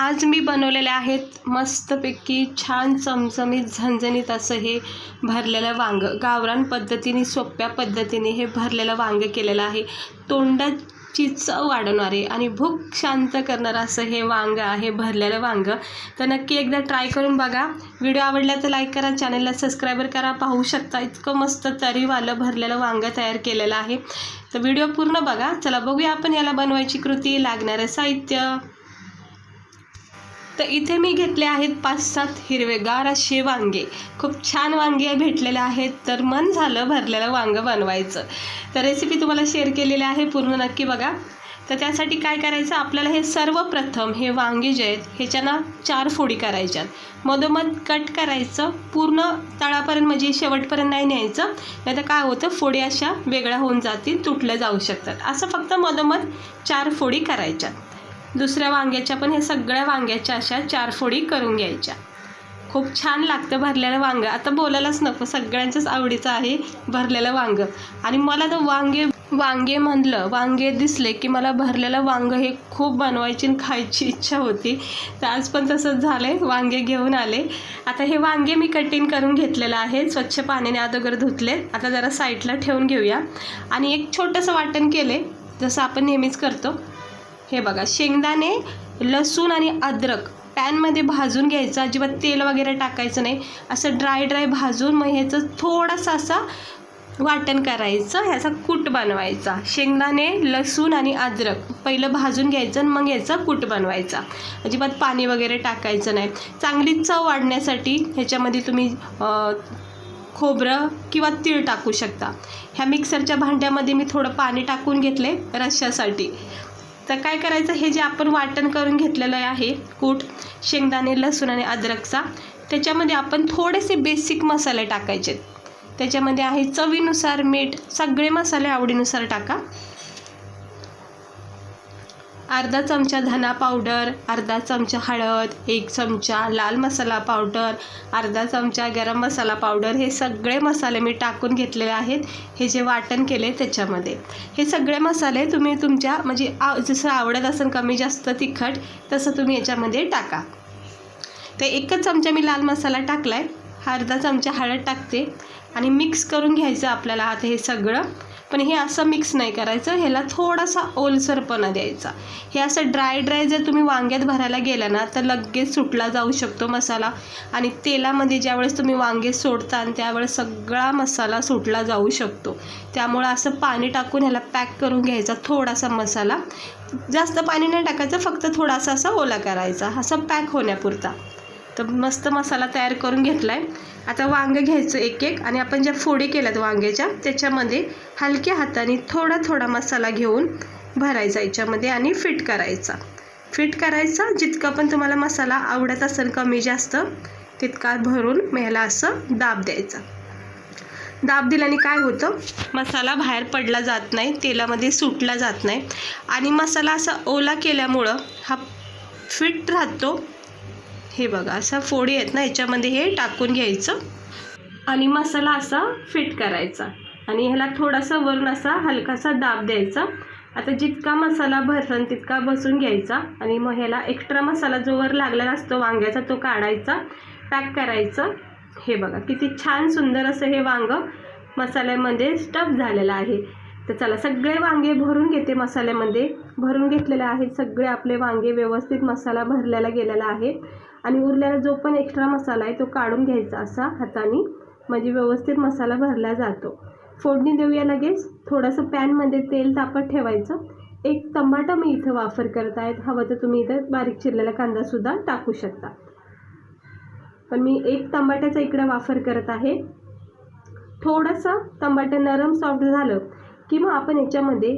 आज मी बनवलेले आहेत मस्तपैकी छान चमचमीत झणझणीत असं हे भरलेलं वांगं. गावरान पद्धतीने सोप्या पद्धतीने हे भरलेलं वांगं केलेलं आहे. तोंडाची चव वाढवणारे आणि भूक शांत करणारं असं हे वांगं आहे भरलेलं वांगं. तर नक्की एकदा ट्राय करून बघा. व्हिडिओ आवडला तर लाईक करा चॅनलला सबस्क्राईबर करा. पाहू शकता इतकं मस्त तरीवालं भरलेलं वांगं तयार केलेलं आहे. तर व्हिडिओ पूर्ण बघा. चला बघूया आपण याला बनवायची कृती लागणारं साहित्य. तर इथे मी घेतले आहेत पाच सात हिरवेगार असे वांगे. खूप छान वांगे भेटलेले आहेत. तर मन झालं भरलेलं वांगं बनवायचं. तर रेसिपी तुम्हाला शेअर केलेली आहे पूर्ण नक्की बघा. तर त्यासाठी काय करायचं? आपल्याला हे सर्वप्रथम हे वांगे जे आहेत ह्याच्याना चार फोडी करायच्यात. मधोमध कट करायचं पूर्ण तळापर्यंत म्हणजे शेवटपर्यंत नाही न्यायचं. नाही तर काय होतं? फोडी अशा वेगळ्या होऊन जातील तुटल्या जाऊ शकतात. असं फक्त मधोमध चार फोडी करायच्यात. दुसऱ्या वांग्याच्या पण हे सगळ्या वांग्याच्या अशा चार फोडी करून घ्यायच्या. खूप छान लागतं भरलेलं वांगं. आता बोलायलाच नको. सगळ्यांच्याच आवडीचं आहे भरलेलं वांगं. आणि मला तर वांगे वांगे म्हणलं वांगे दिसले की मला भरलेलं वांगं हे खूप बनवायची आणि खायची इच्छा होती. तर आज पण तसंच झालं आहे वांगे घेऊन आले. आता हे वांगे मी कटिंग करून घेतलेलं आहे. स्वच्छ पाण्याने अगोदर धुतले आता जरा साईडला ठेवून घेऊया. आणि एक छोटंसं वाटण केले जसं आपण नेहमीच करतो. हे बघा शेंगदाणे लसूण आणि अद्रक. पॅनमध्ये भाजून घ्यायचं अजिबात तेल वगैरे टाकायचं नाही. असं ड्राय ड्राय भाजून मग ह्याचं थोडासा असा वाटण करायचं ह्याचा कूट बनवायचा. शेंगदाणे लसूण आणि अद्रक. पहिलं भाजून घ्यायचं आणि मग ह्याचा कूट बनवायचा. अजिबात पाणी वगैरे टाकायचं नाही. चांगली चव वाढण्यासाठी ह्याच्यामध्ये तुम्ही खोबरं किंवा तीळ टाकू शकता. ह्या मिक्सरच्या भांड्यामध्ये मी थोडं पाणी टाकून घेतले रश्श्यासाठी. तर काय करायचं? हे जे आपण वाटण करून घेतलेलं आहे कूट शेंगदाणे लसूण आणि अद्रकचा त्याच्यामध्ये आपण थोडेसे बेसिक मसाले टाकायचे. त्याच्यामध्ये आहे चवीनुसार मीठ सगळे मसाले आवडीनुसार टाका. अर्धा चमचा धना पावडर अर्धा चमचा हळद एक चमचा लाल मसाला पावडर अर्धा चमचा गरम मसाला पावडर हे सगळे मसाले मी टाकून घेतलेले आहेत. हे जे वाटण केले त्याच्यामध्ये. हे सगळे मसाले तुम्ही तुमच्या म्हणजे आ जसं आवडत असेल कमी जास्त तिखट तसं तुम्ही याच्यामध्ये टाका. ते एकच चमचा मी लाल मसाला टाकला आहे अर्धा चमचा हळद टाकते आणि मिक्स करून घ्यायचं आपल्याला आता हे सगळं. पण हे असं मिक्स नाही करायचं. ह्याला थोडासा ओलसरपणा द्यायचा. हे असं ड्राय ड्राय जर तुम्ही वांग्यात भरायला गेला ना तर लगेच सुटला जाऊ शकतो मसाला. आणि तेलामध्ये ज्यावेळेस तुम्ही वांगे सोडता आणि त्यावेळेस सगळा मसाला सुटला जाऊ शकतो. त्यामुळं असं पाणी टाकून ह्याला पॅक करून घ्यायचा थोडासा मसाला. जास्त पाणी नाही टाकायचं फक्त थोडासा असा ओला करायचा. असा पॅक होण्यापुरता. तर मस्त मसाला तयार करून घेतला आहे आता वांगं घ्यायचं एक एक आणि आपण ज्या फोडी केल्यात वांग्याच्या त्याच्यामध्ये हलक्या हाताने थोडा थोडा मसाला घेऊन भरायचा याच्यामध्ये आणि फिट करायचा. फिट करायचा जितका पण तुम्हाला मसाला आवडत असेल कमी जास्त तितका भरून मेहला असं दाब द्यायचा. दाब दिल्याने काय होतं? मसाला बाहेर पडला जात नाही तेलामध्ये सुटला जात नाही. आणि मसाला असा ओला केल्यामुळं हा फिट राहतो हे बघा असा फोडी आहेत ना याच्यामध्ये हे टाकून घ्यायचं. आणि मसाला असा फिट करायचा. आणि ह्याला थोडासा वरून असा हलकासा दाब द्यायचा. आता जितका मसाला भरसन तितका बसून घ्यायचा. आणि मग ह्याला एक्स्ट्रा मसाला जो वर लागलेला असतो वांग्याचा तो काढायचा पॅक करायचं. हे बघा किती छान सुंदर असं हे वांगं मसाल्यामध्ये स्टफ झालेलं आहे. तर चला सगळे वांगे भरून घेते मसाल्यामध्ये. भरून घेतलेले आहेत सगळे आपले वांगे व्यवस्थित मसाला भरलेला गेलेला आहे. आणि उरलेला जो पण एक्स्ट्रा मसाला आहे तो काढून घ्यायचा असा हाताने. म्हणजे व्यवस्थित मसाला भरला जातो. फोडणी देऊया लगेच. थोडंसं पॅनमध्ये तेल तापत ठेवायचं. एक टमाटा मी इथं वापर करत आहेत हवं तर तुम्ही इथं बारीक चिरलेला कांदासुद्धा टाकू शकता. पण मी एक टमाट्याचा इकडे वापर करत आहे. थोडंसं टमाटं नरम सॉफ्ट झालं की मग आपण याच्यामध्ये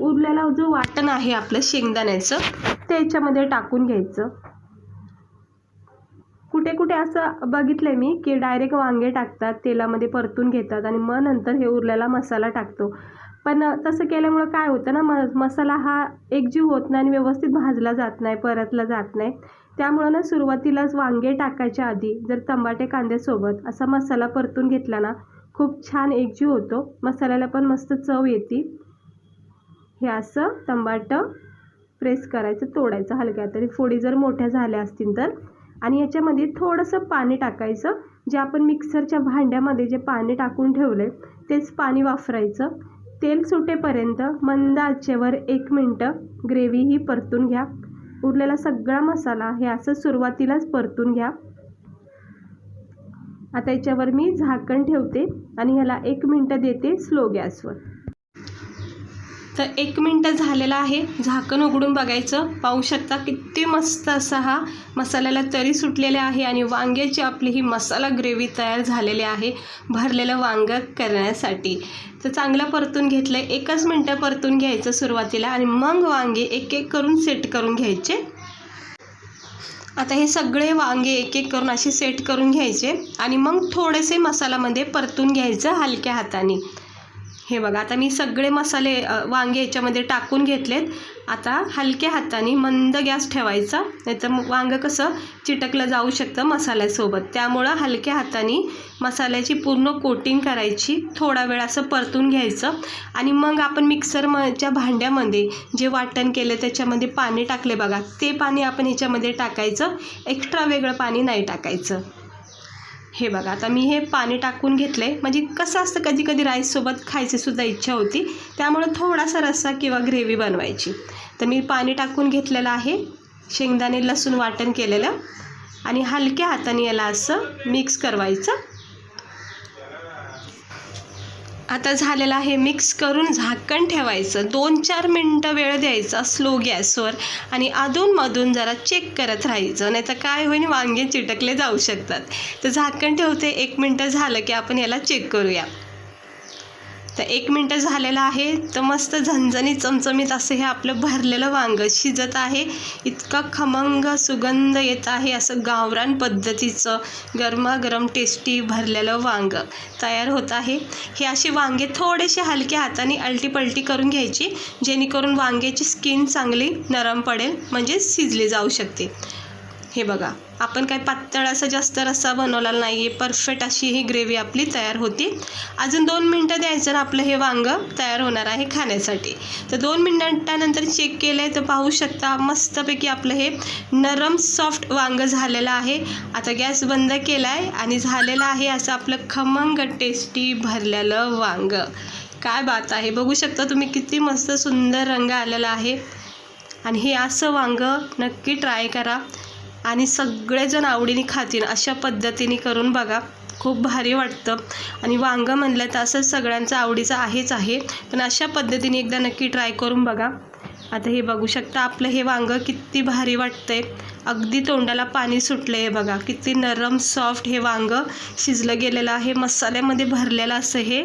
उरलेला जो वाटण आहे आपलं शेंगदाण्याचं ते याच्यामध्ये टाकून घ्यायचं. कुठे कुठे असं बघितलं आहे मी की डायरेक्ट वांगे टाकतात तेलामध्ये परतून घेतात आणि मग नंतर हे उरलेला मसाला टाकतो. पण तसं केल्यामुळं काय होतं ना म मसाला हा एकजीव होत नाही आणि व्यवस्थित भाजला जात नाही परतला जात नाही. त्यामुळं ना सुरुवातीलाच वांगे टाकायच्या आधी जर टमाटे कांद्यासोबत असा मसाला परतून घेतला ना खूप छान एकजीव होतो. मसाल्याला पण मस्त चव येते. हे असं टमाटं प्रेस करायचं तोडायचं हलक्या तरी. फोडी जर मोठ्या झाल्या असतील तर. आणि याच्यामध्ये थोडंसं पाणी टाकायचं. जे आपण मिक्सरच्या भांड्यामध्ये जे पाणी टाकून ठेवलं तेच पाणी वापरायचं. तेल सुटेपर्यंत मंद आचेवर एक मिनटं ग्रेव्ही ही परतून घ्या. उरलेला सगळा मसाला हे असं सुरुवातीलाच परतून घ्या. आता याच्यावर मी झाकण ठेवते आणि ह्याला एक मिनटं देते स्लो गॅसवर. तर एक मिनटं झालेला आहे. झाकण उघडून बघायचं. पाहू शकता किती मस्त असा हा मसाल्याला तरी सुटलेले आहे आणि वांग्याची आपली ही मसाला ग्रेव्ही तयार झालेली आहे भरलेलं वांगं करण्यासाठी. तर चांगलं परतून घेतलं आहे एकच मिनटं परतून घ्यायचं सुरुवातीला आणि मग वांगे एक एक करून सेट करून घ्यायचे. आता हे सगळे वांगे एक एक करून असे सेट करून घ्यायचे आणि मग थोडेसे मसाल्यामध्ये परतून घ्यायचं हलक्या हाताने. हे बघा आता मी सगळे मसाले वांगे याच्यामध्ये टाकून घेतलेत. आता हलक्या हाताने मंद गॅस ठेवायचा. नाहीतर मग वांगं कसं चिटकलं जाऊ शकतं मसाल्यासोबत. त्यामुळं हलक्या हाताने मसाल्याची पूर्ण कोटिंग करायची. थोडा वेळ असं परतून घ्यायचं. आणि मग आपण मिक्सरच्या भांड्यामध्ये जे वाटण केलं त्याच्यामध्ये पाणी टाकले बघा. ते पाणी आपण ह्याच्यामध्ये टाकायचं. एक्स्ट्रा वेगळं पाणी नाही टाकायचं. हे बघा आता मी हे पाणी टाकून घेतलं. आहे म्हणजे कसं असतं कधी कधी राईससोबत खायचीसुद्धा इच्छा होती. त्यामुळं थोडासा रस्सा किंवा ग्रेव्ही बनवायची. तर मी पाणी टाकून घेतलेलं आहे. शेंगदाणे लसूण वाटण केलेलं. आणि हलक्या हाताने याला असं मिक्स करवायचं. आता झालेलं आहे मिक्स करून झाकण ठेवायचं. दोन चार मिनटं वेळ द्यायचा स्लो गॅसवर आणि अधूनमधून जरा चेक करत राहायचं. नाही तर काय होईल वांगे चिटकले जाऊ शकतात. तर झाकण ठेवते एक मिनटं झालं की आपण याला चेक करूया. तर एक मिनटं झालेलं आहे. तर मस्त झणझणीत चमचमीत असं हे आपलं भरलेलं वांगं शिजत आहे. इतका खमंग सुगंध येत आहे असं गावरान पद्धतीचं गरमागरम टेस्टी भरलेलं वांगं तयार होत आहे. हे असे वांगे थोडेसे हलक्या हाताने अलटीपलटी करून घ्यायची जेणेकरून वांग्याची स्किन चांगली नरम पडेल म्हणजे शिजली जाऊ शकते. हे बघा आपण काय पातळ असं जास्त रस्सा बनवलेला नाही आहे परफेक्ट अशी ही ग्रेव्ही आपली तयार होती. अजून दोन मिनटं द्यायचं ना आपलं हे वांगं तयार होणार आहे खाण्यासाठी. तर दोन मिनटानंतर चेक केलं आहे तर पाहू शकता मस्तपैकी आपलं हे नरम सॉफ्ट वांगं झालेलं आहे. आता गॅस बंद केला आहे आणि झालेलं आहे असं आपलं खमंग टेस्टी भरलेलं वांगं. काय बात आहे बघू शकता तुम्ही किती मस्त सुंदर रंग आलेला आहे. आणि हे असं वांगं नक्की ट्राय करा. आणि सगळेजण आवडीने खातील अशा पद्धतीने करून बघा. खूप भारी वाटतं. आणि वांगं म्हणलं तर असंच सगळ्यांचं आवडीचं आहेच आहे. पण अशा पद्धतीने एकदा नक्की ट्राय करून बघा. आता हे बघू शकता आपलं हे वांगं किती भारी वाटतंय. अगदी तोंडाला पाणी सुटलं आहे बघा. किती नरम सॉफ्ट हे वांगं शिजलं गेलेलं आहे. मसाल्यामध्ये भरलेलं असं हे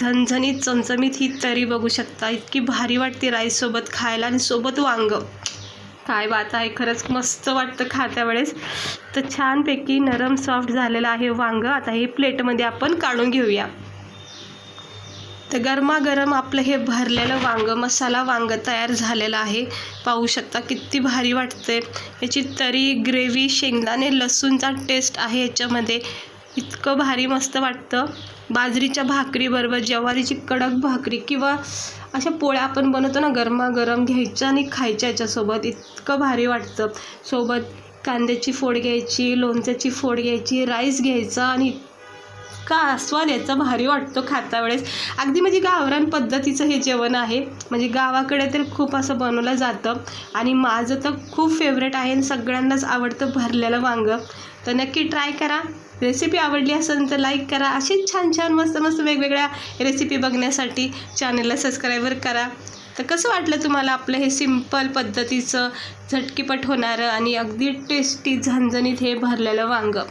झणझणीत चमचमीत ही तरी बघू शकता. इतकी भारी वाटते राईससोबत खायला आणि सोबत वांगं. काय बात आहे खरंच मस्त वाटतं खात्या वेळेस. तर छानपैकी नरम सॉफ्ट झालेलं आहे वांगं. आता हे प्लेटमध्ये आपण काढून घेऊया. तर गरमागरम आपलं हे भरलेलं वांगं मसाला वांगं तयार झालेलं आहे. पाहू शकता किती भारी वाटते याची तरी ग्रेव्ही शेंगदाणे लसूणचा टेस्ट आहे याच्यामध्ये. इतकं भारी मस्त वाटतं. बाजरीच्या भाकरीबरोबर ज्वारीची कडक भाकरी किंवा अशा पोळ्या आपण बनवतो ना गरमागरम घ्यायच्या आणि खायच्या याच्यासोबत. इतकं भारी वाटतं. सोबत कांद्याची फोड घ्यायची लोणच्याची फोड घ्यायची राईस घ्यायचा आणि इतका आस्वाद याचा भारी वाटतो खाता वेळेस. अगदी म्हणजे गावरान पद्धतीचं हे जेवण आहे. म्हणजे गावाकडे तर खूप असं बनवलं जातं. आणि माझं तर खूप फेवरेट आहे आणि सगळ्यांनाच आवडतं भरलेलं वांगं. तर नक्की ट्राय करा. रेसिपी आवडली असेल तर लाईक करा. अशीच छान छान मस्त मस्त वेगवेगळ्या रेसिपी बघण्यासाठी चॅनलला सबस्क्राईबर करा. तर कसं वाटलं तुम्हाला आपलं हे सिंपल पद्धतीचं झटकीपट होणारं आणि अगदी टेस्टी झणझणीत हे भरलेलं वांगं?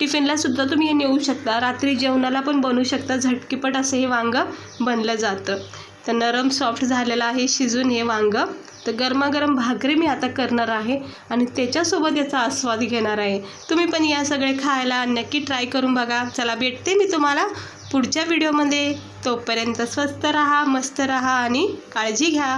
टिफिनलासुद्धा तुम्ही हे नेऊ शकता. रात्री जेवणाला पण बनवू शकता. झटकीपट असं हे वांगं बनलं जातं. तर नरम सॉफ्ट झालेलं आहे शिजून हे वांगं. तर गरमागरम भाकरी मी आता करणार आहे आणि त्याच्यासोबत याचा आस्वाद घेणार आहे. तुम्ही पण या सगळे खायला नक्की ट्राय करून बघा. चला भेटते मी तुम्हाला पुढच्या व्हिडिओमध्ये तोपर्यंत स्वस्त राहा मस्त राहा आणि काळजी घ्या.